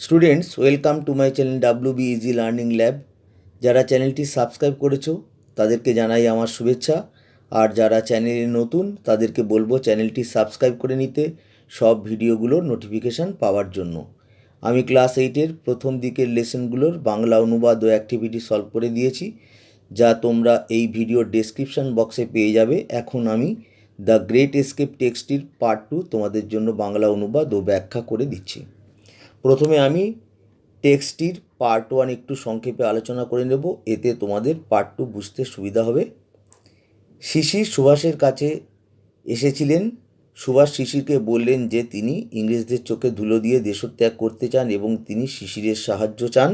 Students welcome to my channel W B easy learning lab যারা চ্যানেলটি subscribe করেছ, তাদেরকে জানাই আমার শুভেচ্ছা। আর যারা চ্যানেলে নতুন, তাদেরকে বলব চ্যানেলটি সাবস্ক্রাইব করে নিতে, সব ভিডিওগুলোর নোটিফিকেশান পাওয়ার জন্য। আমি ক্লাস এইটের প্রথম দিকের লেসনগুলোর বাংলা অনুবাদ ও অ্যাক্টিভিটি সলভ করে দিয়েছি, যা তোমরা এই ভিডিওর ডেসক্রিপশন বক্সে পেয়ে যাবে। এখন আমি দ্য গ্রেট এসকেপ টেক্সটির পার্ট টু তোমাদের জন্য বাংলা অনুবাদ ও ব্যাখ্যা করে দিচ্ছি। প্রথমে আমি টেক্সটির পার্ট ওয়ান একটু সংক্ষেপে আলোচনা করে নেব, এতে তোমাদের পার্ট টু বুঝতে সুবিধা হবে। শিশির সুভাষের কাছে এসেছিলেন। সুভাষ শিশিরকে বললেন যে তিনি ইংরেজদের চোখে ধুলো দিয়ে দেশত্যাগ করতে চান এবং তিনি শিশিরের সাহায্য চান।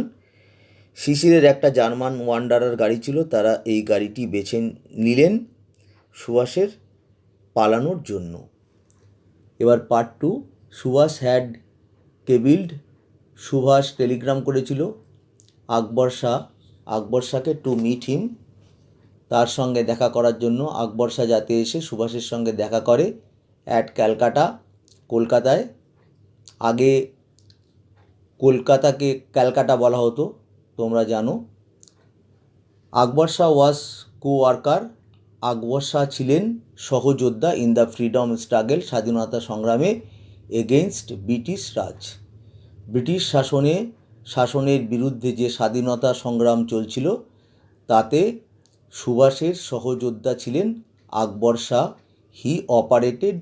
শিশিরের একটা জার্মান ওয়ান্ডারার গাড়ি ছিল, তারা এই গাড়িটি বেছে নিলেন সুভাষের পালানোর জন্য। এবার part two Subhas had cabled Subhas telegram করেছিল আকবর শাহ। আকবর শাহকে টু মিট হিম তার সঙ্গে দেখা করার জন্য আকবর শাহ যাতে এসে সুভাষের সঙ্গে দেখা করে অ্যাট ক্যালকাটা, কলকাতায়। আগে কলকাতাকে ক্যালকাটা বলা হতো, তোমরা জানো। Akbar Shah was co worker Akbar Shah ছিলেন সহযোদ্ধা ইন দ্য ফ্রিডম স্ট্রাগল স্বাধীনতা সংগ্রামে। এগেনস্ট ব্রিটিশ রাজ। ব্রিটিশ শাসনে, শাসনের বিরুদ্ধে যে স্বাধীনতা সংগ্রাম চলছিল, তাতে সুভাষের সহযোদ্ধা ছিলেন আকবর শাহ। হি অপারেটেড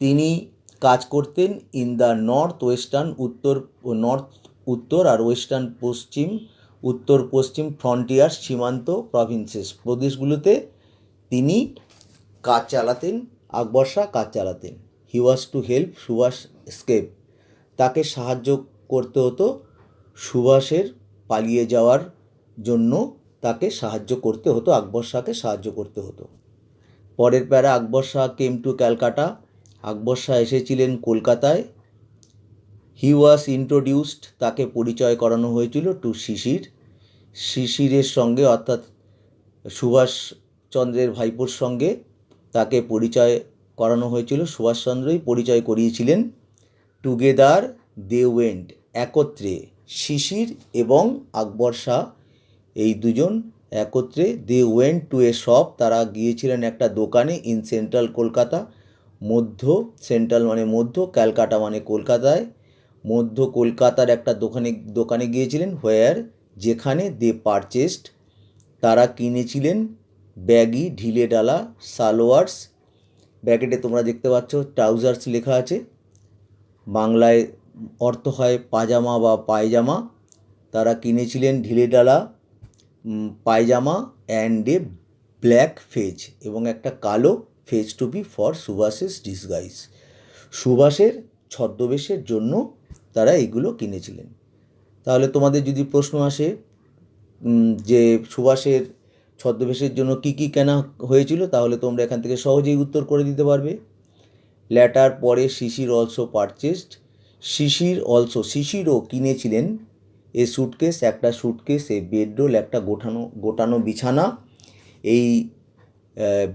তিনি কাজ করতেন ইন দ্য নর্থ ওয়েস্টার্ন উত্তর নর্থ উত্তর আর ওয়েস্টার্ন পশ্চিম, উত্তর পশ্চিম ফ্রন্টিয়ার সীমান্ত প্রভিন্সেস প্রদেশগুলোতে তিনি কাজ চালাতেন, আকবর শাহ কাজ চালাতেন। He was to help Subhas escape তাকে সাহায্য করতে হতো সুভাষের পালিয়ে যাওয়ার জন্য তাকে সাহায্য করতে হতো, আকবর শাহকে সাহায্য করতে হতো। পরের para Akbar Shah came to Calcutta. Akbar Shah এসেছিলেন কলকাতায়। হি ওয়াজ ইন্ট্রোডিউসড তাকে পরিচয় করানো হয়েছিল টু শিশির। শিশিরের সঙ্গে, অর্থাৎ সুভাষচন্দ্রের ভাইপোর সঙ্গে তাকে পরিচয় করানো হয়েছিল, সুভাষচন্দ্রই পরিচয় করিয়েছিলেন। টুগেদার দে ওয়েন্ট একত্রে শিশির এবং আকবর শাহ, এই দুজন একত্রে they went to a shop তারা গিয়েছিলেন একটা দোকানে ইন সেন্ট্রাল কলকাতা, মধ্য সেন্ট্রাল মানে মধ্য, ক্যালকাটা মানে কলকাতায়। মধ্য কলকাতার একটা দোকানে দোকানে গিয়েছিলেন হোয়ার যেখানে দে পারচেস্ট তারা কিনেছিলেন ব্যাগি ঢিলে ডালা সালোয়ার্স ব্যাকেটে তোমরা দেখতে পাচ্ছ, ট্রাউজার্স লেখা আছে। বাংলায় অর্থ হয় পাজামা বা পায়জামা। তারা কিনেছিলেন ঢিলে ডালা পায়জামা অ্যান্ড এ ব্ল্যাক ফেজ এবং একটা কালো ফেজ টুপি ফর সুভাষেস ডিসগাইজ সুভাষের ছদ্মবেশের জন্য তারা এগুলো কিনেছিলেন। তাহলে তোমাদের যদি প্রশ্ন আসে যে সুভাষের ছদ্মবেশের জন্য কি কি কেনা হয়েছিল তাহলে তোমরা এখান থেকে সহজেই উত্তর করে দিতে পারবে। ল্যাটার পরে Sisir also purchased Sisir also শিশিরও কিনেছিলেন। এ সুটকেস একটা সুটকেস এ বেডরোল একটা গোটানো গোটানো বিছানা। এই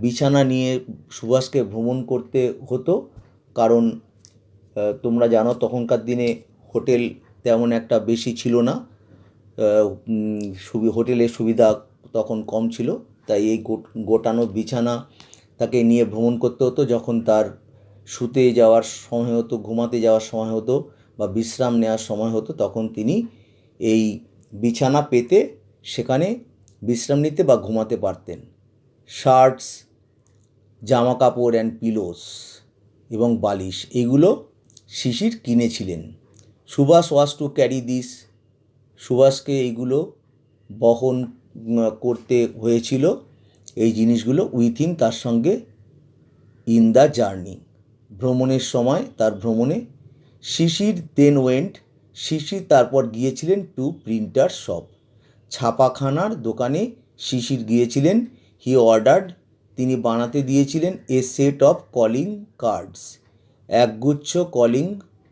বিছানা নিয়ে সুভাষকে ভ্রমণ করতে হতো। কারণ তোমরা জানো তখনকার দিনে হোটেল তেমন একটা বেশি ছিল না। হোটেলের সুবিধা তখন কম ছিল। তাই এই গোটানো বিছানা তাকে নিয়ে ভ্রমণ করতে হতো। যখন তার শুতে যাওয়ার সময় হতো, ঘুমাতে যাওয়ার সময় হতো বা বিশ্রাম নেওয়ার সময় হতো, তখন তিনি এই বিছানা পেতে সেখানে বিশ্রাম নিতে বা ঘুমাতে পারতেন। শার্টস জামা কাপড় অ্যান্ড পিলোস এবং বালিশ এগুলো শিশির কিনেছিলেন। Subhas was to carry this. সুভাষকে এইগুলো বহন করতে হয়েছিল এই জিনিসগুলো উইথিন তার সঙ্গে ইন দ্য জার্নি ভ্রমণের সময় তার ভ্রমণে শিশির দেন ওয়েন্ট শিশির তারপর গিয়েছিলেন টু প্রিন্টার শপ ছাপাখানার দোকানে শিশির গিয়েছিলেন। হি অর্ডার্ড তিনি বানাতে দিয়েছিলেন a set of calling cards একগুচ্ছ কলিং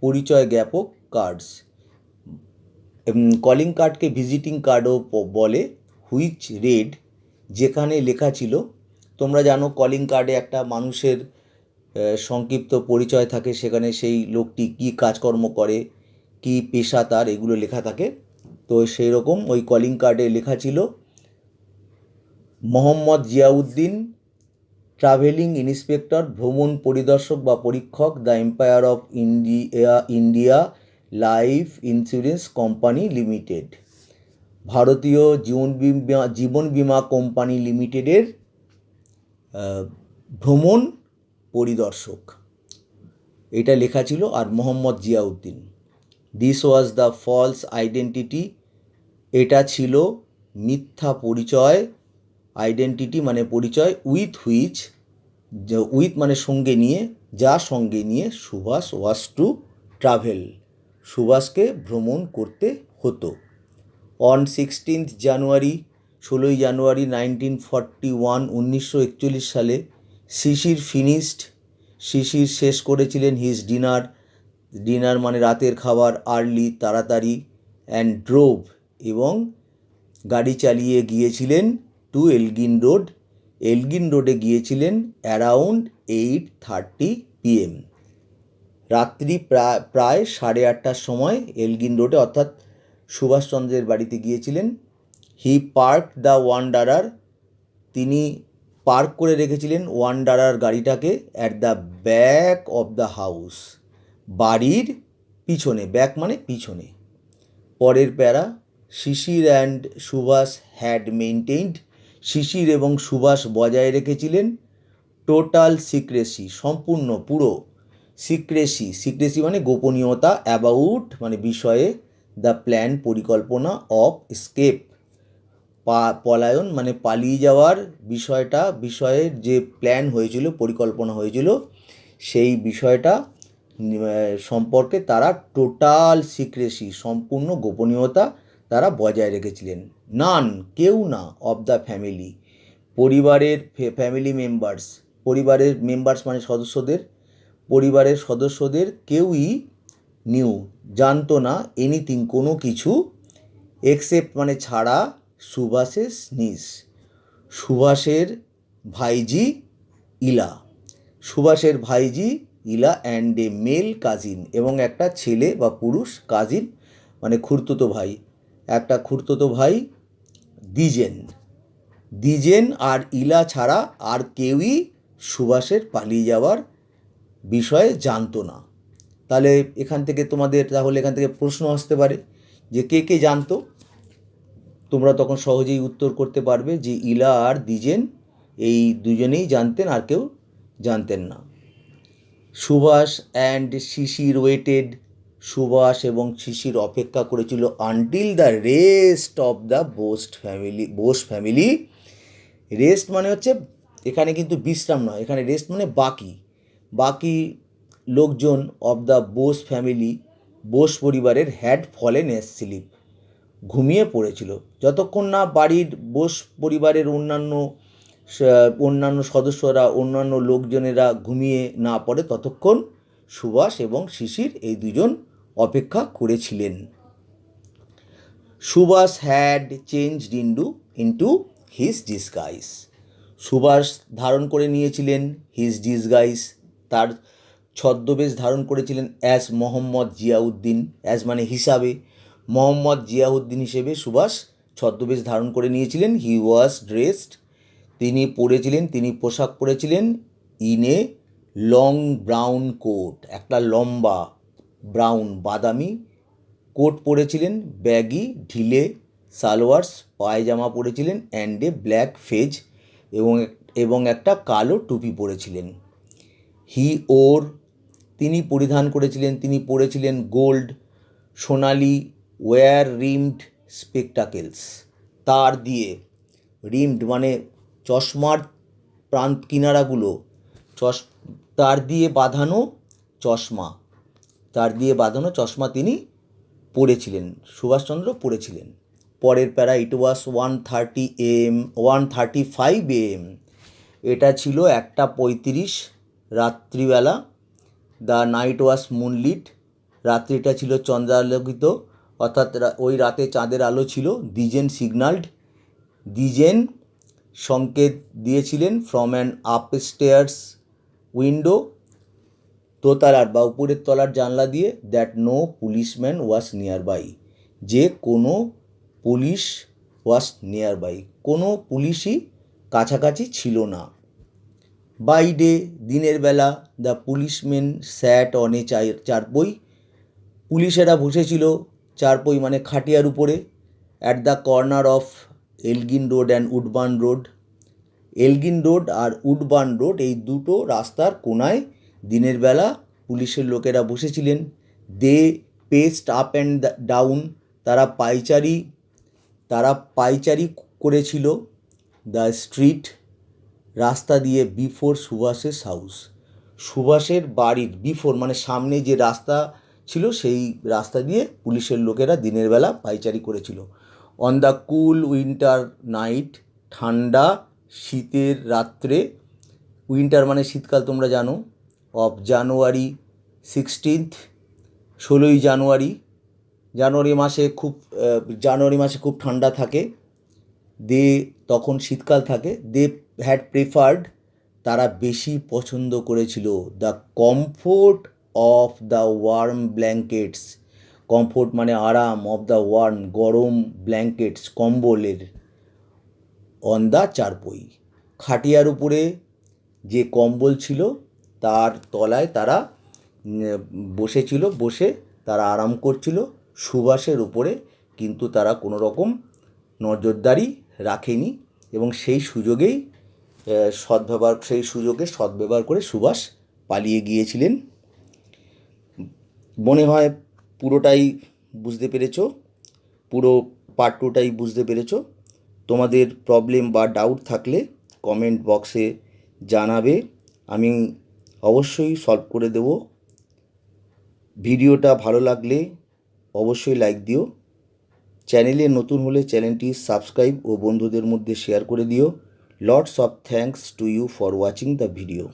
পরিচয় জ্ঞাপক কার্ডস কলিং কার্ডকে ভিজিটিং কার্ডও বলে। হুইচ রেড যেখানে লেখা ছিল, তোমরা জানো কলিং কার্ডে একটা মানুষের সংক্ষিপ্ত পরিচয় থাকে, সেখানে সেই লোকটি কী কাজকর্ম করে, কী পেশা তার, এগুলো লেখা থাকে। তো সেই রকম ওই কলিং কার্ডে লেখা ছিল, মোহাম্মদ জিয়াউদ্দিন ট্রাভেলিং ইন্সপেক্টর ভ্রমণ পরিদর্শক বা পরীক্ষক the empire of India India life insurance company limited ভারতীয় জীবন বিমা জীবন বিমা কোম্পানি লিমিটেডের ভ্রমণ পরিদর্শক। এটা লেখা ছিল আর Mohammad Ziauddin. This was the false identity এটা ছিল মিথ্যা পরিচয় আইডেন্টিটি মানে পরিচয় উইথ হুইচ উইথ মানে সঙ্গে নিয়ে, যা সঙ্গে নিয়ে সুভাষ ওয়াজ টু ট্রাভেল সুভাষকে ভ্রমণ করতে হতো। অন সিক্সটিন্থ জানুয়ারি ষোলোই জানুয়ারি নাইনটিন ফর্টি ওয়ান উনিশশো একচল্লিশ সালে শিশির ফিনিশড শিশির শেষ করেছিলেন হিজ ডিনার ডিনার মানে রাতের খাবার আর্লি তাড়াতাড়ি অ্যান্ড ড্রোভ এবং গাড়ি চালিয়ে গিয়েছিলেন টু এলগিন রোড এলগিন রোডে গিয়েছিলেন অ্যারাউন্ড এইট থার্টি পিএম রাত্রি প্রায় প্রায় সাড়ে আটটার সময় এলগিন রোডে অর্থাৎ সুভাষচন্দ্রের বাড়িতে গিয়েছিলেন। হি পার্ক দ্য ওয়ান্ডারার তিনি পার্ক করে রেখেছিলেন ওয়ান্ডারার গাড়িটাকে at the back of the house বাড়ির পিছনে ব্যাক মানে পিছনে। পরের para, Sisir and Subhas had maintained Sisir এবং সুভাষ বজায় রেখেছিলেন। টোটাল সিক্রেসি সম্পূর্ণ, পুরো। সিক্রেসি সিক্রেসি মানে গোপনীয়তা অ্যাবাউট মানে বিষয়ে। দ্য প্ল্যান পরিকল্পনা অফ স্কেপ পা, পলায়ন মানে পালিয়ে যাওয়ার বিষয়টা, বিষয়ের যে প্ল্যান হয়েছিল, পরিকল্পনা হয়েছিল, সেই বিষয়টা সম্পর্কে তারা টোটাল সিক্রেসি সম্পূর্ণ গোপনীয়তা তারা বজায় রেখেছিলেন। নান কেউ না অফ দ্য ফ্যামিলি পরিবারের ফ্যামিলি মেম্বার্স পরিবারের মেম্বার্স মানে সদস্যদের, পরিবারের সদস্যদের কেউই নিউ। জানতো না এনিথিং কোনো কিছু এক্সেপ্ট মানে ছাড়া সুভাষের নিস সুভাষের ভাইজি ইলা। সুভাষের ভাইজি ইলা অ্যান্ড এ মেল কাজিন এবং একটা ছেলে বা পুরুষ কাজিন মানে খুড়তুতো ভাই। একটা খুড়তুতো ভাই দ্বিজেন। দিজেন আর ইলা ছাড়া আর কেউই সুভাষের পালিয়ে যাওয়ার বিষয়ে জানতো না। তাহলে এখান থেকে তোমাদের তাহলে এখান থেকে প্রশ্ন আসতে পারে যে কে কে জানতো? তোমরা তখন সহজেই উত্তর করতে পারবে যে ইলা আর দ্বিজেন, এই দুজনেই জানতেন আর কেউ জানতেন না। সুভাষ অ্যান্ড শিশির ওয়েটেড সুভাষ এবং শিশির অপেক্ষা করেছিল until the rest of the Bose family Bose family rest মানে হচ্ছে এখানে কিন্তু বিশ্রাম নয়, এখানে রেস্ট মানে বাকি। বাকি লোকজন of the Bose family Bose পরিবারের হ্যাড ফলেন স্লিপ ঘুমিয়ে পড়েছিল। যতক্ষণ না বাড়ির বোস পরিবারের অন্যান্য অন্যান্য সদস্যরা, অন্যান্য লোকজনেরা ঘুমিয়ে না পড়ে, ততক্ষণ সুভাষ এবং শিশির এই দুজন অপেক্ষা করেছিলেন। Subhas had changed into into his disguise Subhas ধারণ করে নিয়েছিলেন হিজ ডিসগাইস তার ছদ্মবেশ ধারণ করেছিলেন অ্যাজ মোহাম্মদ জিয়াউদ্দিন। অ্যাজ মানে হিসাবে। মোহাম্মদ জিয়াউদ্দিন হিসেবে সুভাষ ছদ্মবেশ ধারণ করে নিয়েছিলেন। হি ওয়াজ ড্রেসড তিনি পরেছিলেন, তিনি পোশাক পরেছিলেন in a long brown coat একটা লম্বা ব্রাউন বাদামি কোট পরেছিলেন ব্যাগি ঢিলে সালোয়ার্স পায়জামা পরেছিলেন অ্যান্ড এ ব্ল্যাক ফেজ এবং এবং একটা কালো টুপি পরেছিলেন। হি ওর তিনি পরিধান করেছিলেন, তিনি পরেছিলেন গোল্ড, সোনালি, ওয়্যার রিমড স্পেকটাকেলস। তার দিয়ে, রিমড মানে চশমার প্রান্ত কিনারাগুলো, চশ, তার দিয়ে বাঁধানো চশমা, তার দিয়ে বাঁধানো চশমা তিনি পড়েছিলেন, সুভাষচন্দ্র পড়েছিলেন। পরের para it was one thirty am one thirty five am এটা ছিল একটা পঁয়ত্রিশ রাত্রিবেলা দ্য নাইট ওয়াস মুনলিট। রাত্রিটা ছিল চন্দ্রালোকিত। অর্থাৎ ওই রাতে চাঁদের আলো ছিল। দিজেন সিগনালড। দিজেন সংকেত দিয়েছিলেন ফ্রম অ্যান আপস্টেয়ার্স উইন্ডো দোতলার বা উপরের তলার জানলা দিয়ে that no policeman was near by যে কোনো পুলিশ ওয়াজ নিয়ার বাই কোনো পুলিশই কাছাকাছি ছিল না। বাই ডে দিনের বেলা the policeman sat on a charpai. পুলিশেরা বসেছিল চারপই মানে খাটিয়ার উপরে at the corner of Elgin road and Woodburn road Elgin road R Woodburn road এই দুটো রাস্তার কোনায় দিনের বেলা পুলিশের লোকেরা বসেছিলেন। They paced up and down তারা পাইচারি তারা পাইচারি করেছিল। দ্য স্ট্রিট রাস্তা দিয়ে বিফোর সুভাষের হাউস সুভাষের বাড়ির বিফোর মানে সামনে যে রাস্তা ছিল, সেই রাস্তা দিয়ে পুলিশের লোকেরা দিনের বেলা পাইচারি করেছিল। On the cool winter night ঠান্ডা, শীতের রাত্রে উইন্টার মানে শীতকাল তোমরা জানো অফ জানুয়ারি সিক্সটিন্থ ষোলোই জানুয়ারি জানুয়ারি মাসে খুব জানুয়ারি মাসে খুব ঠান্ডা থাকে, দে তখন শীতকাল থাকে, দে হ্যাড প্রেফার্ড তারা বেশি পছন্দ করেছিল the comfort of the warm blankets comfort মানে আরাম অফ দ্য ওয়ার্ম গরম ব্ল্যাঙ্কেটস কম্বলের। On the charpoy. খাটিয়ার উপরে যে কম্বল ছিল, তার তলায় তারা বসেছিল, বসে তারা আরাম করছিল। সুবাসের উপরে কিন্তু তারা কোনো রকম নজরদারি রাখেনি এবং সেই সুযোগেই সদ্ব্যবহার, সেই সুযোগে সদ্ব্যবহার করে সুভাষ পালিয়ে গিয়েছিলেন। মনে হয় পুরোটাই বুঝতে পেরেছ? পুরো পার্ট টুটাই বুঝতে পেরেছ? তোমাদের প্রবলেম বা ডাউট থাকলে কমেন্ট বক্সে জানাবে। আমি অবশ্যই সলভ করে দেব। ভিডিওটা ভালো লাগলে অবশ্যই লাইক দিও। চ্যানেলে নতুন হলে চ্যানেলটি সাবস্ক্রাইব ও বন্ধুদের মধ্যে শেয়ার করে দিও। Lots of thanks to you for watching the video.